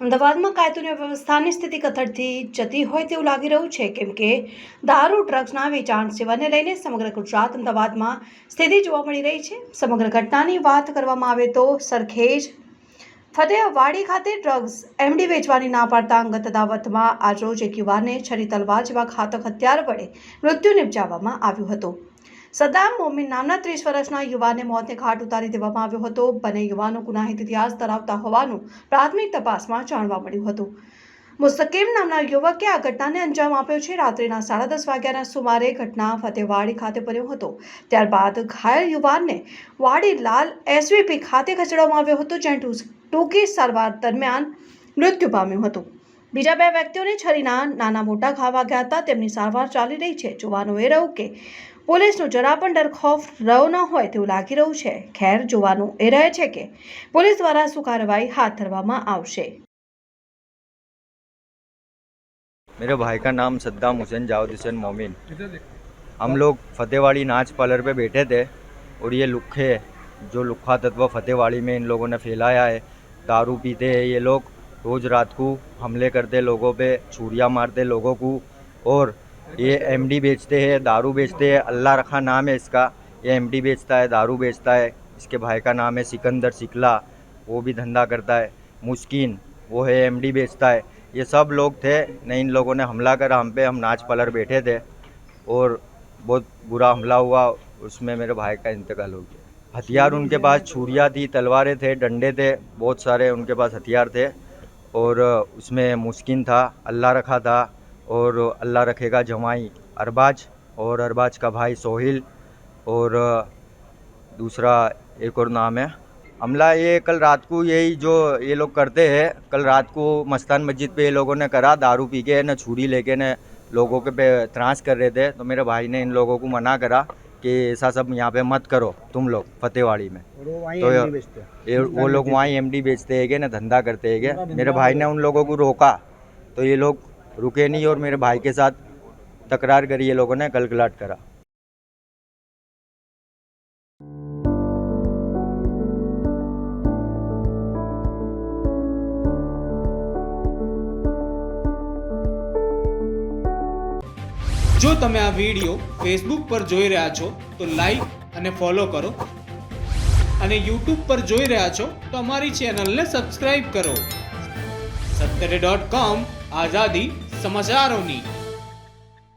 અમદાવાદમાં કાયદોની વ્યવસ્થાની સ્થિતિ કથળથી જતી હોય તેવું લાગી રહ્યું છે, કેમ કે દારૂ, ડ્રગ્સના વેચાણ સેવાને લઈને સમગ્ર ગુજરાત અમદાવાદમાં સ્થિતિ જોવા મળી રહી છે. સમગ્ર ઘટનાની વાત કરવામાં આવે તો સરખેજ ફતેહવાડી ખાતે ડ્રગ્સ એમડી વેચવાની ના પાડતા અંગત અદાવતમાં આજરોજ એક યુવાને છરી તલવાર જેવા ઘાતક હથિયાર વડે મૃત્યુ નિપજાવવામાં આવ્યું હતું. સદામ મોમિન નામના ત્રીસ વર્ષના યુવાનને મોતને ઘાટ ઉતારી દેવામાં આવ્યો હતો. બંને યુવાનો ગુનાહિત ઇતિહાસ ધરાવતા હોવાનું પ્રાથમિક તપાસમાં જાણવા મળ્યું હતું. મુસ્તકીમ નામના યુવકે આ ઘટનાને અંજામ આપ્યો છે. રાત્રિના સાડા દસ વાગ્યાના સુમારે ઘટના ફતેવાડી ખાતે બન્યો હતો. ત્યારબાદ ઘાયલ યુવાનને વાડી લાલ એસવીપી ખાતે ખસેડવામાં આવ્યો હતો, જ્યાં ટૂંકી સારવાર દરમિયાન મૃત્યુ પામ્યું હતું. બીજા બે વ્યક્તિઓને છરીના નાના મોટા ઘા વાગ્યા હતા. તેમની સારવાર ચાલી રહી છે. જોવાનું એ રહ્યું કે પોલીસનો જરા પણ ડરખોફ રહ્યો ન હોય તેવું લાગી રહ્યું છે ખેર જોવાનું એ રહે છે કે પોલીસ દ્વારા શું કાર્યવાહી હાથ ધરવામાં આવશે मेरे भाई का नाम सद्दाम हुसैन जावेद हुसैन मोमिन हम लोग फतेहवाड़ी नाच पार्लर पे बैठे थे और ये लुखे जो लुखा तत्व फतेहवाड़ी में इन लोगों ने फैलाया है दारू पीते हैं ये लोग रोज़ रात को हमले करते लोगों पे छुरियाँ मारते लोगों को और ये एमडी बेचते हैं, दारू बेचते हैं, अल्लाह रखा नाम है इसका। ये एमडी बेचता है, दारू बेचता है। इसके भाई का नाम है सिकंदर सिकला, वो भी धंधा करता है। मुस्किन, वो है एमडी बेचता है। ये सब लोग थे, न इन लोगों ने हमला करा, हम पे हम नाच पलर बैठे थे। और बहुत बुरा हमला हुआ, उसमें मेरे भाई का इंतकाल हो गया। हथियार उनके पास छुरियाँ थी, तलवारें थे, डंडे थे, बहुत सारे उनके पास हथियार थे। और उसमें मुस्किन था, अल्लाह रखा था। और अल्लाह रखेगा जमाई अरबाज और अरबाज का भाई सोहिल और दूसरा एक और नाम है। हमला ये कल रात को यही जो ये लोग करते हैं कल रात को मस्तान मस्जिद पे ये लोगों ने करा दारू पी के न छुरी लेके न लोगों के पे त्रास कर रहे थे तो मेरे भाई ने इन लोगों को मना करा कि ऐसा सब यहाँ पे मत करो तुम लोग फतेहवाड़ी में। तो ये वो लोग वहीं एमडी बेचते हैं ना धंधा करते हैं मेरे भाई ने उन लोगों को रोका तो ये लोग रुके नहीं और मेरे भाई के साथ तकरार करी ये लोगों ने कलकलाट करा જો તમે આ વિડીયો ફેસબુક પર જોઈ રહ્યા છો તો લાઈક અને ફોલો કરો અને યુટ્યુબ પર જોઈ રહ્યા છો તો અમારી ચેનલને સબસ્ક્રાઇબ કરો સત્તરે ડોટ કોમ આઝાદી સમાચારોની